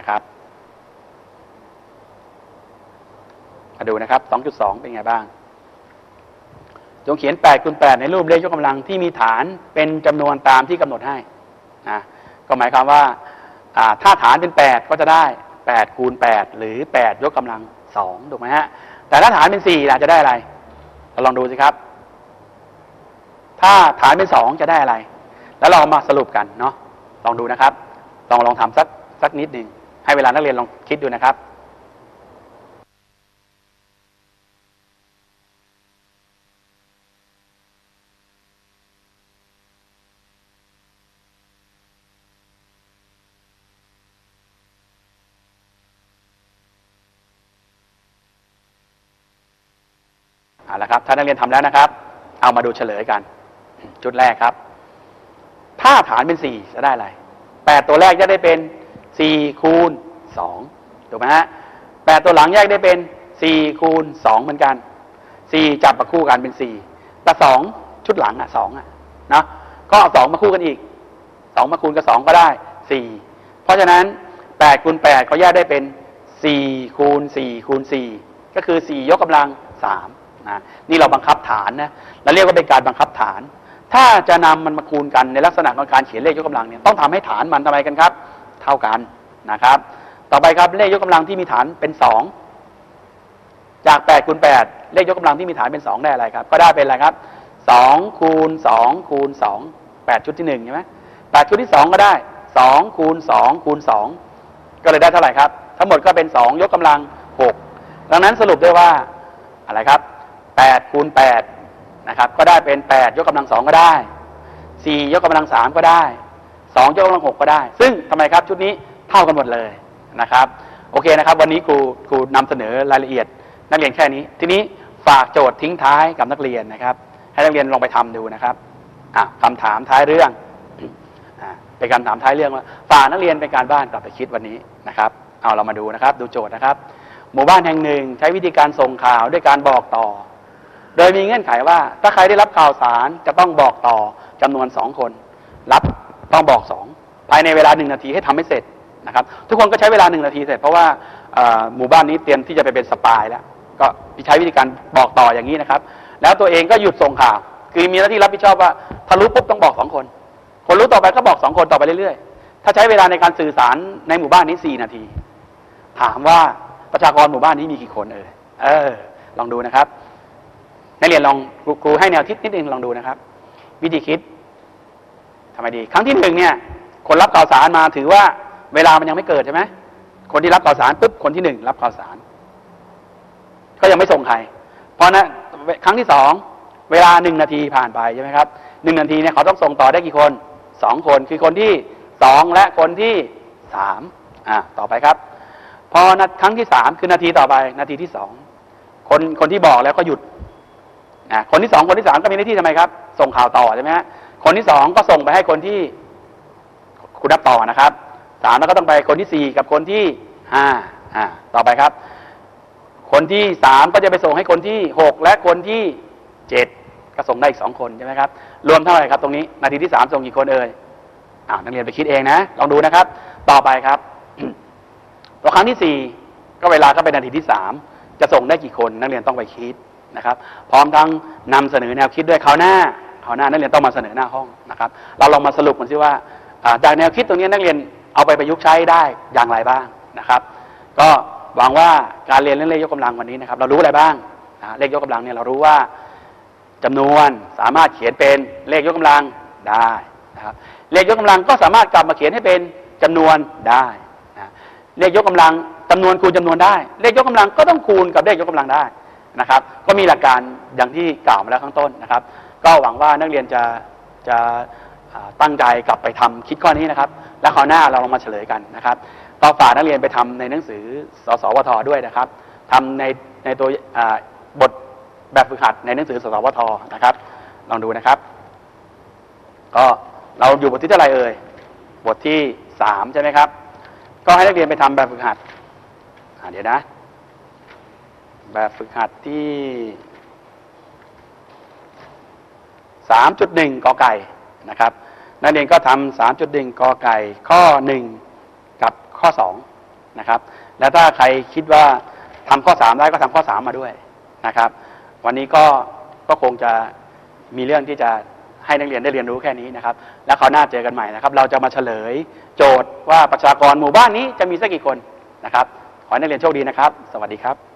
นะครับมาดูนะครับ 2.2 เป็นไงบ้าง จงเขียน8คูณ8ในรูปเลขยกกำลังที่มีฐานเป็นจำนวนตามที่กำหนดให้นะก็หมายความว่าอ่าถ้าฐานเป็น 8 ก็จะได้ 8 คูณ 8 หรือ 8 ยกกำลัง 2 ถูกไหมฮะ แต่ถ้าฐานเป็น 4ล่ะจะได้อะไร เราลองดูสิครับ ถ้าฐานเป็น 2 จะได้อะไร แล้วเรามาสรุปกันเนาะ ลองดูนะครับ ลองลองทำสักสักนิดหนึ่ง ให้เวลานักเรียนลองคิดดูนะครับเอาละครับถ้านักเรียนทำแล้วนะครับ เอามาดูเฉลยกัน จุดแรกครับ ถ้าฐานเป็นสี่จะได้อะไรแปดตัวแรกจะได้เป็น สี่คูณสองถูกไหมฮะแปดตัวหลังแยกได้เป็นสี่คูณสองเหมือนกันสี่จับมาคู่กันเป็นสี่แต่สองชุดหลังอะสองอะนะก็เอาสองมาคู่กันอีกสองมาคูณกับสองก็ได้สี่เพราะฉะนั้นแปดคูณแปดเขาแยกได้เป็นสี่คูณสี่คูณสี่ก็คือสี่ยกกำลังสามนะนี่เราบังคับฐานนะเราเรียกว่าเป็นการบังคับฐาน ถ้าจะนำมันมาคูณกันในลักษณะของการเขียนเลขยกกำลังเนี่ยต้องทำให้ฐานมันทำไมกันครับ เท่ากันนะครับ ต่อไปครับเลขยกกำลังที่มีฐานเป็นสองจากแปดคูณแปดเลขยกกำลังที่มีฐานเป็นสองได้อะไรครับ ก็ได้เป็นอะไรครับสองคูณสองคูณสองแปดชุดที่หนึ่งใช่ไหมแปดชุดที่สองก็ได้สองคูณสองคูณสองก็เลยได้เท่าไหร่ครับ ทั้งหมดก็เป็นสองยกกำลังหกดังนั้นสรุปได้ว่าอะไรครับแปดคูณแปดนะครับก็ได้เป็นแปดยกกำลังสองก็ได้สี่ยกกำลังสามก็ได้ สองยกกำลังหกก็ได้ ซึ่งทำไมครับชุดนี้เท่ากันหมดเลยนะครับ โอเคนะครับ วันนี้ครูครูนำเสนอรายละเอียด นักเรียนแค่นี้ ทีนี้ฝากโจทย์ทิ้งท้ายกับนักเรียนนะครับ ให้นักเรียนลองไปทำดูนะครับอะคำถามท้ายเรื่องอเป็นการถามท้ายเรื่องว่าฝากนักเรียนเป็นการบ้านกลับไปคิดวันนี้นะครับเอาเรามาดูนะครับ ดูโจทย์นะครับ หมู่บ้านแห่งหนึ่งใช้วิธีการส่งข่าวด้วยการบอกต่อ โดยมีเงื่อนไขว่าถ้าใครได้รับข่าวสารจะต้องบอกต่อจำนวนสองคน รับ ต้องบอกสองภายในเวลาหนึ่งนาทีให้ทำให้เสร็จนะครับ ทุกคนก็ใช้เวลาหนึ่งนาทีเสร็จเพราะว่าหมู่บ้านนี้เตรียมที่จะไปเป็นสปายแล้ว ก็ใช้วิธีการบอกต่ออย่างนี้นะครับ แล้วตัวเองก็หยุดส่งข่าว คือมีหน้าที่รับผิดชอบว่าถ้ารู้ปุ๊บต้องบอกสองคน คนรู้ต่อไปก็บอกสองคนต่อไปเรื่อยๆ ถ้าใช้เวลาในการสื่อสารในหมู่บ้านนี้สี่นาที ถามว่าประชากรหมู่บ้านนี้มีกี่คนเออเออ ลองดูนะครับนักเรียนลองครูให้แนวคิดนิดนึงลองดูนะครับ วิธีคิดำไมดี ครั้งที่หนึ่งเนี่ยคนรับข่าวสารมาถือว่าเวลามันยังไม่เกิดใช่ไหมคนที่รับข่าวสารปุ๊บคนที่หนึ่งรับข่าวสาร ก็ยังไม่ส่งใคร เพราะนะครั้งที่สองเวลาหนึ่งนาทีผ่านไปใช่ไหมครับหนึ่งนาทีเนี่ยเขาต้องส่งต่อได้กี่คนสองคนคือคนที่สองและคนที่สามอ่าต่อไปครับ พอนาครั้งที่สามคือนาทีต่อไป นาทีที่สองคนคนที่บอกแล้วก็หยุดอ่าคนที่สองคนที่สามก็มีหน้าที่ทำไมครับ ส่งข่าวต่อใช่ไหมฮะ คนที่สองก็ส่งไปให้คนที่ คุณนับต่อนะครับสามแล้วก็ต้องไปคนที่สี่กับคนที่ห้าอ่าต่อไปครับ คนที่สามก็จะไปส่งให้คนที่หกและคนที่เจ็ดก็ส่งได้อีกสองคนใช่ไหมครับ รวมเท่าไหร่ครับตรงนี้ นาทีที่สามส่งกี่คนเอ่ยอ่านักเรียนไปคิดเองนะลองดูนะครับ ต่อไปครับพอครั้งที่สี่ก็เวลาก็เป็นนาทีที่สามจะส่งได้กี่คน นักเรียนต้องไปคิดนะครับ พร้อมทั้งนำเสนอแนวคิดด้วยคราวหน้าาวหน้านักเรียนต้องมาเสนอหน้าห้องนะครับ เราลองมาสรุปกันสิว่าอ่าจากแนวคิดตรงนี้นักเรียนเอาไปประยุกต์ใช้ได้อย่างไรบ้างนะครับ ก็หวังว่าการเรียนเรื่องเลขยกกำลังวันนี้นะครับ เรารู้อะไรบ้างนะเลขยกกำลังเนี่ยเรารู้ว่าจำนวนสามารถเขียนเป็นเลขยกกำลังได้นะครับเลขยกกำลังก็สามารถกลับมาเขียนให้เป็นจำนวนได้นะเลขยกกำลังจำนวนคูณจำนวนได้ เลขยกกำลังก็ต้องคูณกับเลขยกกำลังได้นะครับ ก็มีหลักการอย่างที่กล่าวมาแล้วข้างต้นนะครับ ก็หวังว่านักเรียนจะจะตั้งใจกลับไปทำคิดข้อนี้นะครับ แล้วคราวหน้าเราลองมาเฉลยกันนะครับก็ฝากนักเรียนไปทำในหนังสือสสวทด้วยนะครับทำในในตัวบทแบบฝึกหัดในหนังสือสสวทนะครับ ลองดูนะครับ ก็เราอยู่บทที่เท่าไรเอ่ยบทที่สามใช่ไหมครับ ก็ให้นักเรียนไปทำแบบฝึกหัดเดี๋ยวนะ แบบฝึกหัดที่ สามจุดหนึ่งกอไก่นะครับนักเรียนก็ทำสามจุดหนึ่งกอไก่ข้อหนึ่งกับข้อสองนะครับแล้วถ้าใครคิดว่าทำข้อสามได้ก็ทำข้อสามมาด้วยนะครับ วันนี้ก็ก็คงจะมีเรื่องที่จะให้นักเรียนได้เรียนรู้แค่นี้นะครับ แล้วคราวหน้าเจอกันใหม่นะครับ เราจะมาเฉลยโจทย์ว่าประชากรหมู่บ้านนี้จะมีสักกี่คนนะครับ ขอให้นักเรียนโชคดีนะครับ สวัสดีครับ